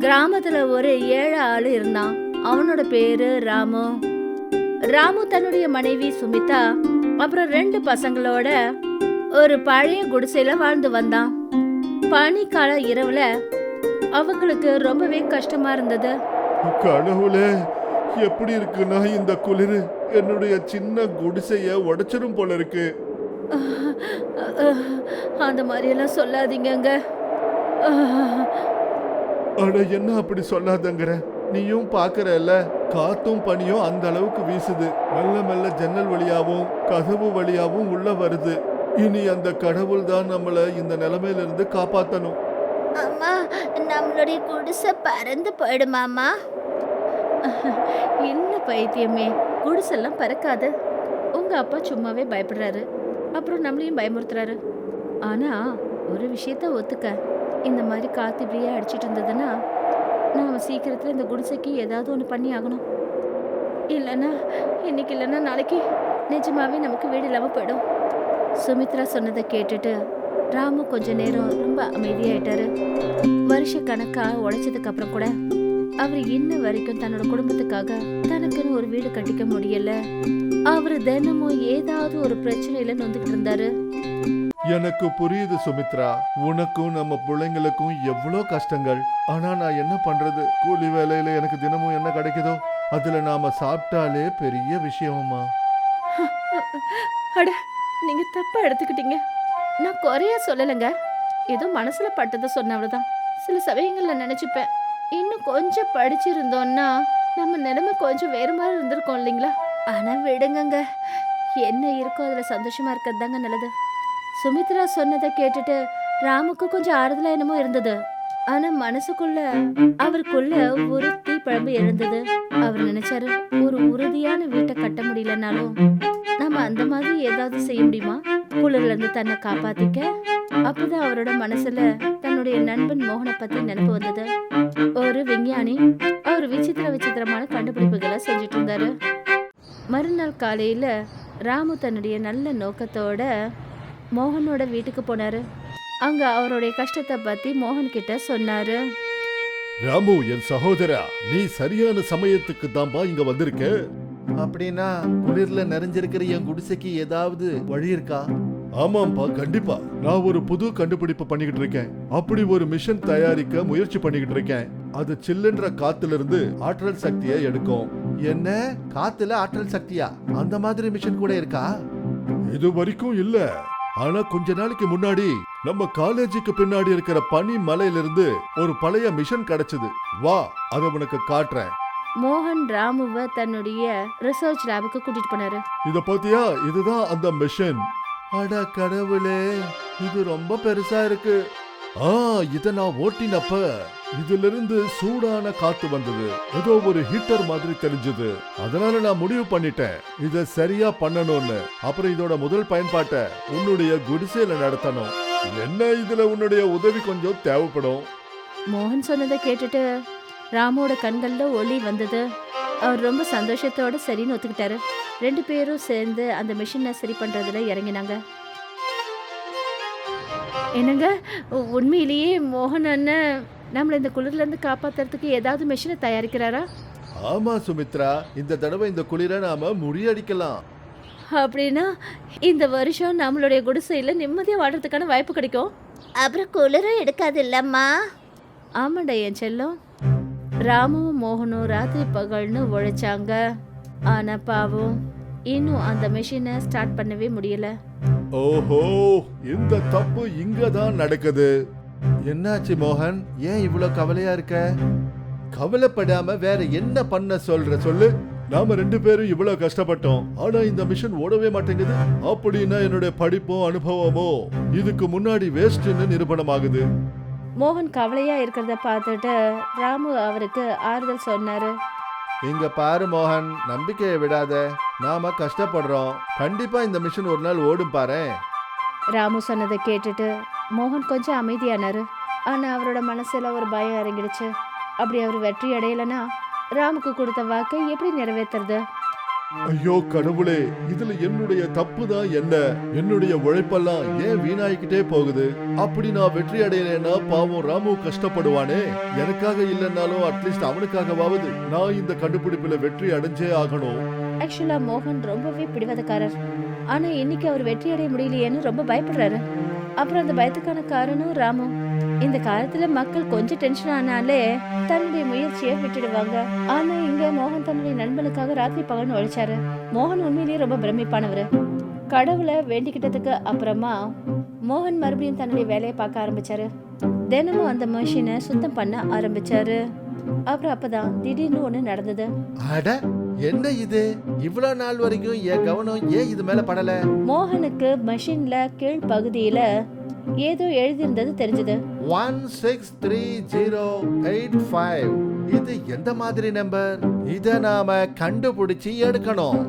கிராமத்துல ஒரு ஏழை ஆளு இருந்தான். அவனோட பேரு ராமு. ராமு தன்னுடைய மனைவி சுமிதா அப்புறம் ரெண்டு பசங்களோட ஒரு பழைய குடிசையில வாழ்ந்து வந்தான். பனிக்கால இரவுல அவங்களுக்கு ரொம்பவே கஷ்டமா இருந்தது. கடவுளே எப்படி இருக்குன்னா இந்த குளிர்? என்னுடைய சின்ன குடிசைய உடைச்சிரும் போல இருக்கு. அந்த மாதிரியெல்லாம் சொல்லாதீங்கங்க. அட என்ன அப்படி சொல்லாதங்கிற? நீயும் பாக்குறல்ல காத்தும் பனியும் அந்த அளவுக்கு வீசுது. மெல்ல மெல்ல ஜன்னல் வழியாவும் கதவு வழியாவும் உள்ள வருது. இனி அந்த கடவுள் தான் நம்மள இந்த நிலைமையிலிருந்து காப்பாத்தணும். அம்மா நம்மளுடைய குடிசை பறந்து போயிடுமாமா என்ன பைத்தியமே குடிசெல்லாம் பறக்காது. உங்க அப்பா சும்மாவே பயப்படுறாரு. அப்புறம் நம்மளையும் பயமுறுத்துறாரு. ஆனா ஒரு விஷயத்த ஒத்துக்க. இந்த மாதிரி காற்று இப்படியே அடிச்சிட்டு இருந்ததுன்னா நாம் சீக்கிரத்தில் இந்த குடிசைக்கு ஏதாவது ஒன்று பண்ணி ஆகணும். இல்லைன்னா இன்னைக்கு இல்லைன்னா நாளைக்கு நிஜமாவே நமக்கு வீடு இல்லாமல் போயிடும். சுமித்ரா சொன்னதை கேட்டுட்டு ராமு கொஞ்ச நேரம் ரொம்ப அமைதியாயிட்டாரு. வருஷ கணக்கா உழைச்சதுக்கு அப்புறம் கூட அவர் இன்ன வரைக்கும் தன்னோட குடும்பத்துக்காக தனக்குன்னு ஒரு வீடு கட்டிக்க முடியல. அவர் தினமும் ஏதாவது ஒரு பிரச்சனையில நொந்துகிட்டு இருந்தாரு. எனக்கு புரியுது சுமித்ரா. உனக்கும் நம்ம பிள்ளைங்களுக்கும் எவ்வளோ கஷ்டங்கள். ஆனா நான் என்ன பண்றது? கூலி வேலையில எனக்கு தினமும் என்ன கிடைக்குதோ? அதுல நாம சாப்பிட்டாலே பெரிய விஷயமா அட நீங்க தப்பா எடுத்துக்கிட்டீங்க. நான் குறைய சொல்லலைங்க. ஏதோ மனசுல பட்டதை சொன்னவளதான் சில சமயங்கள்ல நினைச்சுப்பேன். இன்னும் கொஞ்சம் படிச்சிருந்தோம்னா நம்ம நிலைமை கொஞ்சம் வேறு மாதிரி இருந்திருக்கோம் இல்லைங்களா? ஆனா விடுங்கங்க. என்ன இருக்கோ அதுல சந்தோஷமா இருக்கிறது தாங்க நல்லது. சுமித்ரா சொன்னதை கேட்டுட்டு ராமுக்கு கொஞ்சம் ஆறுதலா என்னமோ இருந்தது. ஆனா மனசுக்குள்ள அவருக்குள்ள ஒரு தீப்பழம்பு எழுந்தது. அவர் நினைச்சாரு ஒரு உறுதியான வீட்டை கட்ட முடியலனாலும் நம்ம அந்த மாதிரி ஏதாவது செய்ய முடியுமா? குளிர்ல இருந்து தன்னை காப்பாத்திக்க. அப்பதான் அவரோட மனசுல தன்னுடைய நண்பன் மோகனை பத்தி நினைப்பு வந்தது. ஒரு விஞ்ஞானி அவர் விசித்திர விசித்திரமான கண்டுபிடிப்புகளை செஞ்சுட்டு இருந்தாரு. மறுநாள் காலையில ராமு தன்னுடைய நல்ல நோக்கத்தோட மோகனோட வீட்டுக்கு போனாரு. அங்க அவருடைய கஷ்டத்தை பத்தி மோகன் கிட்ட சொன்னாரு. ராமு என் சகோதரா நீ சரியான சமயத்துக்கு தான்பா இங்க வந்திருக்க? அப்படின்னா குளிர்ல நிறைஞ்சிருக்கிற என் குடிசைக்கு ஏதாவது வழி இருக்கா? ஆமாம்பா கண்டிப்பா. நான் ஒரு புது கண்டுபிடிப்பு பண்ணிக்கிட்டு இருக்கேன். அப்படி ஒரு மிஷன் தயாரிக்க முயற்சி பண்ணிக்கிட்டு இருக்கேன். அது சில்லுன்ற காத்துல இருந்து ஆற்றல் சக்தியை எடுக்கும். என்ன? காத்துல ஆற்றல் சக்தியா? அந்த மாதிரி மிஷன் கூட இருக்கா? இது வரைக்கும் இல்ல. ஆனா கொஞ்ச நாளைக்கு முன்னாடி நம்ம காலேஜுக்கு பின்னாடி இருக்கிற பனி மலையிலிருந்து ஒரு பழைய மிஷன் கிடைச்சது. வா அதை உனக்கு காட்டுறேன். மோகன் ராமுவை தன்னுடைய ரிசர்ச் லேபுக்கு கூட்டிட்டு போனாரு. இத பாத்தியா இதுதான் அந்த மிஷன். அட கடவுளே இது ரொம்ப பெருசா இருக்கு. ஆ இத நான் ஓட்டினப்ப இதிலிருந்து சூடான காத்து வந்தது. ஏதோ ஒரு ஹீட்டர் மாதிரி தெரிஞ்சது. அதனால நான் முடிவு பண்ணிட்டேன். இத சரியா பண்ணணும்னு. அப்புறம் இதோட முதல் பயன்பாட்டை உன்னுடைய குடிசையில நடத்தணும். என்ன இதுல உன்னுடைய உதவி கொஞ்சம் தேவைப்படும்? மோகன் சொன்னதை கேட்டுட்டு ராமோட கண்கள்ல ஒளி வந்தது. அவர் ரொம்ப சந்தோஷத்தோட சரின்னு ஒத்துக்கிட்டாரு. ரெண்டு பேரும் சேர்ந்து அந்த மிஷினை சரி பண்றதுல இறங்கினாங்க. என்னங்க உண்மையிலேயே மோகன் அண்ணன் நம்மளை இந்த குளிர்ல இருந்து காப்பாத்துறதுக்கு ஏதாவது மிஷினை தயாரிக்கிறாரா? ஆமா சுமித்ரா இந்த தடவை இந்த குளிர நாம முறியடிக்கலாம் அப்படின்னா இந்த வருஷம் நம்மளுடைய குடிசையில நிம்மதியா வாழ்றதுக்கான வாய்ப்பு கிடைக்கும். அப்புறம் குளிரும் எடுக்காது இல்லம்மா. ஆமாண்டா என் செல்லம். ராமுவும் மோகனும் ராத்திரி பகல்னு உழைச்சாங்க. ஆனா பாவம் இன்னும் அந்த மிஷினை ஸ்டார்ட் பண்ணவே முடியல. ஓஹோ இந்த தப்பு இங்க தான் நடக்குது. என்னாச்சு மோகன்? ஏன் இவ்வளவு கவலையா இருக்க? கவலைப்படாம வேற என்ன பண்ண சொல்ற? சொல்லு. நாம ரெண்டு பேரும் இவ்வளவு கஷ்டப்பட்டோம். ஆனா இந்த மிஷன் ஓடவே மாட்டேங்குது. அப்படின்னா என்னுடைய படிப்போ அனுபவமோ இதுக்கு முன்னாடி வேஸ்ட்னு நிரூபணமாகுது. மோகன் கவலையா இருக்கிறத பார்த்துட்டு ராமு அவருக்கு ஆறுதல் சொன்னாரு. இங்க பாரு மோகன் நம்பிக்கையை விடாத. நாம கஷ்டப்படுறோம். கண்டிப்பா இந்த மிஷின் ஒரு நாள் ஓடும் பாரு. ராமு சொன்னதை கேட்டுட்டு மோகன் கொஞ்சம் அமைதியானாரு. ஆனா அவரோட மனசுல ஒரு பயம் இறங்கிடுச்சு. அப்படி அவர் வெற்றி அடையலைன்னா ராமுக்கு கொடுத்த வாக்கை எப்படி நிறைவேத்துறது? ஐயோ கடவுளே இதுல என்னுடைய தப்பு தான் என்ன? என்னுடைய உழைப்பெல்லாம் ஏன் வீணாயிக்கிட்டே போகுது? அப்படி நான் வெற்றி அடையலைன்னா பாவம் ராமு கஷ்டப்படுவானே. எனக்காக இல்லைன்னாலும் அட்லீஸ்ட் அவனுக்காகவாவது நான் இந்த கண்டுபிடிப்புல வெற்றி அடைஞ்சே ஆகணும். ஆக்சுவலா மோகன் ரொம்பவே பிடிவாதக்காரர். ஆனா இன்னைக்கு அவர் வெற்றி அடைய முடியலையேன்னு ரொம்ப பயப்படுறாரு. அப்புறம் அந்த பயத்துக்கான காரணம் ராமு. இந்த காலத்துல மக்கள் கொஞ்சம் டென்ஷன் ஆனாலே தன்னுடைய முயற்சியை விட்டுடுவாங்க. ஆனா இங்க மோகன் தன்னுடைய நண்பனுக்காக ராத்திரி பகல்னு உழைச்சாரு. மோகன் உண்மையிலேயே ரொம்ப பிரமிப்பானவர். கடவுளை வேண்டிக்கிட்டதுக்கு அப்புறமா மோகன் மறுபடியும் தன்னுடைய வேலையை பார்க்க ஆரம்பிச்சாரு. தினமும் அந்த மிஷினை சுத்தம் பண்ண ஆரம்பிச்சாரு. அப்புறம் அப்பதான் திடீர்னு ஒண்ணு நடந்தது. அட என்ன இது? இவ்வளவு நாள் வரைக்கும் என் கவனம் ஏன் இது மேல படல? மோகனுக்கு மெஷின்ல கீழ் பகுதியில ஏதோ எழுதியிருந்தது தெரிஞ்சது. One six three zero eight five இது எந்த மாதிரி நம்பர் இத நாம கண்டுபிடிச்சு எடுக்கணும்.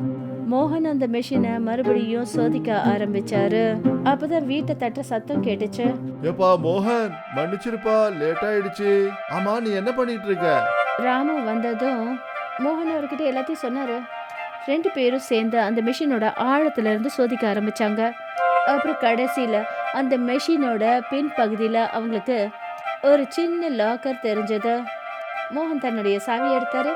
மோகன் அந்த மெஷினை மறுபடியும் சோதிக்க ஆரம்பிச்சாரு. அப்பதான் வீட்டை தட்டுற சத்தம் கேட்டுச்சு. ஏப்பா மோகன் மன்னிச்சிருப்பா லேட் ஆயிடுச்சு. ஆமா நீ என்ன பண்ணிட்டு இருக்க? ராமு வந்ததும் மோகன் அவர்கிட்ட எல்லாத்தையும் சொன்னாரு. ரெண்டு பேரும் சேர்ந்து அந்த மெஷினோட ஆழத்துல இருந்து சோதிக்க ஆரம்பிச்சாங்க. அப்புறம் கடைசியில அந்த மெஷினோட பின் பகுதியில அவங்களுக்கு ஒரு சின்ன லாக்கர் தெரிஞ்சது. மோகன் தன்னுடைய சாவியை எடுத்தாரு.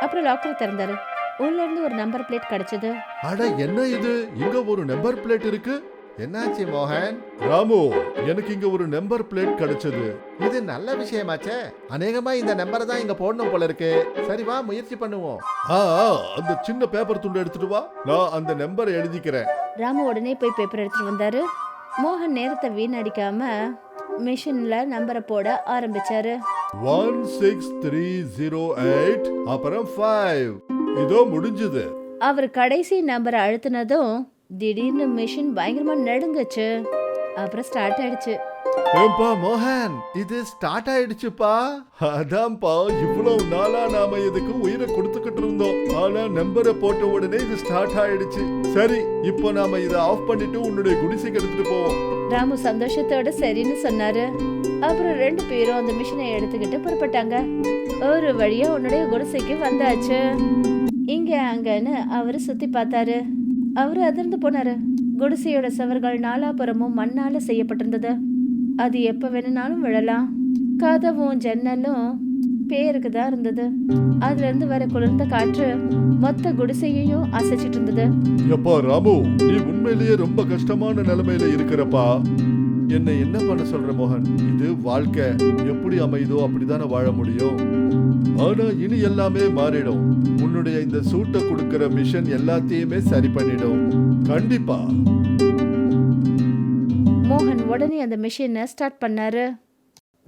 அப்புறம் லாக்கரை திறந்தாரு. உள்ள இருந்து ஒரு நம்பர் பிளேட் கிடைச்சது. அட என்ன இது? இங்க ஒரு நம்பர் பிளேட் இருக்கு. என்னாச்சு மோகன்? ராமு எனக்கு இங்க ஒரு நம்பர் பிளேட் கிடைச்சது. இது நல்ல விஷயமாச்சே. அநேகமா இந்த நம்பரை தான் இங்க போடணும் போல இருக்கு. சரி வா முயற்சி பண்ணுவோம். ஆ ஆ, அந்த சின்ன பேப்பர் துண்டு எடுத்துட்டு வா. நான் அந்த நம்பரை எழுதிக்கிறேன். ராமு உடனே போய் பேப்பர் எடுத்துட்டு வந்தாரு. மோகன் நேரத்தை வீணடிக்காம மிஷின்ல நம்பரை போட ஆரம்பிச்சாரு. One six three zero eight அப்புறம் ஃபைவ் இதோ முடிஞ்சது. அவர் கடைசி நம்பரை அழுத்தினதும் திடீர்னு மிஷின் பயங்கரமா நடுங்குச்சு. அப்புறம் ஸ்டார்ட் ஆயிடுச்சு. ஏம்பா மோகன் இது ஸ்டார்ட் ஆயிடுச்சுப்பா. அதான்ப்பா இவ்வளவு நாளா நாம இதுக்கு உயிரை கொடுத்துக்கிட்டு இருந்தோம். ஆனா நம்பரை போட்ட உடனே இது ஸ்டார்ட் ஆயிடுச்சு. சரி இப்போ நாம இதை ஆஃப் பண்ணிட்டு உன்னுடைய குடிசைக்கு எடுத்துட்டு போவோம். ராமு சந்தோஷத்தோட சரின்னு சொன்னாரு. அப்புறம் ரெண்டு பேரும் அந்த மிஷினை எடுத்துக்கிட்டு புறப்பட்டாங்க. ஒரு வழியா உன்னுடைய குடிசைக்கு வந்தாச்சு. இங்க அங்கன்னு அவரு சுத்தி பார்த்தாரு. அவரு அதிர்ந்து போனாரு. குடிசையோட சவர்கள் நாலாபுறமும் மண்ணால செய்யப்பட்டிருந்தது. அது எப்போ வேணும்னாலும் விழலாம். கதவும் ஜன்னலும் பேருக்கு தான் இருந்தது. அதுல இருந்து வர குளிர்ந்த காற்று மொத்த குடிசையையும் அசைச்சிட்டு இருந்தது. எப்பா ராமு நீ உண்மையிலேயே ரொம்ப கஷ்டமான நிலைமையில இருக்கிறப்பா. என்ன என்ன பண்ண சொல்ற மோகன்? இது வாழ்க்கை. எப்படி அமையுதோ அப்படிதானே வாழ முடியும். ஆனா இனி எல்லாமே மாறிடும். உன்னுடைய இந்த சூட்டை கொடுக்கிற மிஷன் எல்லாத்தையுமே சரி பண்ணிடும். கண்டிப்பா. உடனே அந்த மிஷினை ஸ்டார்ட் பண்ணாரு.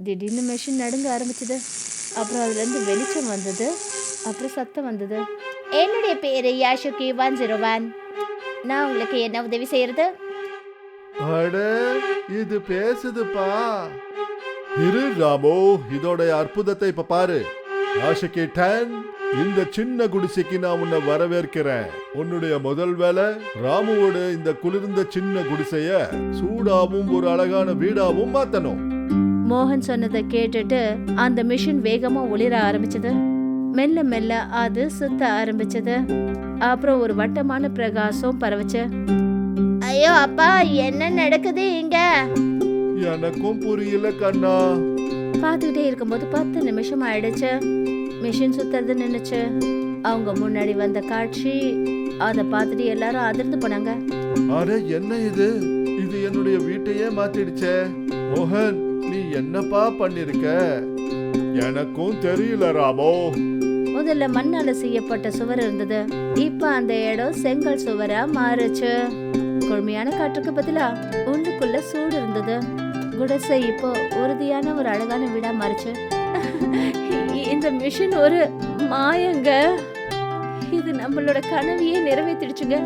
திடீர்னு மிஷின் நடுங்க ஆரம்பிச்சது. அப்புறம் அதுலேருந்து வெளிச்சம் வந்தது. அப்புறம் சத்தம் வந்தது. என்னுடைய பேரு யாஷுகி ஒன் ஜீரோ ஒன். நான் உங்களுக்கு என்ன உதவி செய்யறது? அட இது பேசுதுப்பா. இரு ராமோ இதோட அற்புதத்தை இப்ப பாரு. யாஷுகி டென் இந்த சின்ன குடிசைக்கு நான் உன்னை வரவேற்கிறேன். உன்னுடைய முதல் வேலை ராமுவோட இந்த குளிர்ந்த சின்ன குடிசைய சூடாவும் ஒரு அழகான வீடாவும் மாத்தணும். மோகன் சொன்னதை கேட்டுட்டு அந்த மிஷின் வேகமா ஒளிர ஆரம்பிச்சது. மெல்ல மெல்ல அது சுத்த ஆரம்பிச்சது. அப்புறம் ஒரு வட்டமான பிரகாசம் பரவச்சு. ஐயோ அப்பா என்ன நடக்குது இங்க? எனக்கும் புரியல கண்ணா. பார்த்துக்கிட்டே இருக்கும்போது பத்து நிமிஷம் ஆயிடுச்சு. மிஷின் சுத்துறது நின்னுச்சு அவங்க முன்னாடி வந்த காட்சி அதை பார்த்துட்டு எல்லாரும் அதிர்ந்து போனாங்க. அட என்ன இது? இது என்னுடைய வீட்டையே மாத்திடுச்சே. மோகன் நீ என்னப்பா பண்ணிருக்க? எனக்கும் தெரியல ராமோ. முதல்ல மண்ணால செய்யப்பட்ட சுவர் இருந்தது. இப்ப அந்த இடம் செங்கல் சுவரா மாறுச்சு. குழுமையான காற்றுக்கு பதிலா உள்ளுக்குள்ள சூடு இருந்தது. குடிசை இப்போ உறுதியான ஒரு அழகான வீடா மாறுச்சு. இந்த மிஷின் ஒரு மாயங்க. இது நம்மளோட கனவையே நிறைவேற்றிடுச்சுங்க.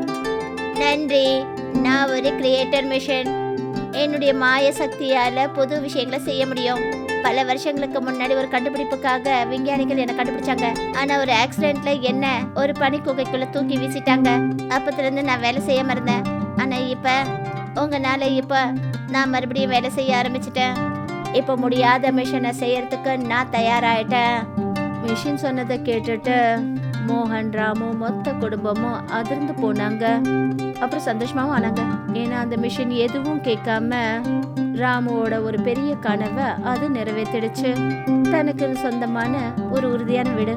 நன்றி. நான் ஒரு கிரியேட்டர் மிஷன் என்னுடைய மாய சக்தியால புது விஷயங்களை செய்ய முடியும். பல வருஷங்களுக்கு முன்னாடி ஒரு கண்டுபிடிப்புக்காக விஞ்ஞானிகள் என்ன கண்டுபிடிச்சாங்க. ஆனா ஒரு ஆக்சிடென்ட்ல என்ன ஒரு பனி குகைக்குள்ள தூக்கி வீசிட்டாங்க. அப்பத்துல இருந்து நான் வேலை செய்ய மறந்தேன். ஆனா இப்ப உங்கனால இப்ப நான் மறுபடியும் வேலை செய்ய ஆரம்பிச்சிட்டேன். இப்ப முடியாத மிஷனை செய்யறதுக்கு நான் தயாராயிட்டேன். மிஷின் சொன்னதை கேட்டுட்டு மோகன் ராமு மொத்த குடும்பமும் அதிர்ந்து போனாங்க. அப்புறம் சந்தோஷமாவும் ஆனாங்க. ஏன்னா அந்த மிஷின் எதுவும் கேட்காம ராமுவோட ஒரு பெரிய கனவை அது நிறைவேற்றிடுச்சு. தனக்கு சொந்தமான ஒரு உறுதியான வீடு.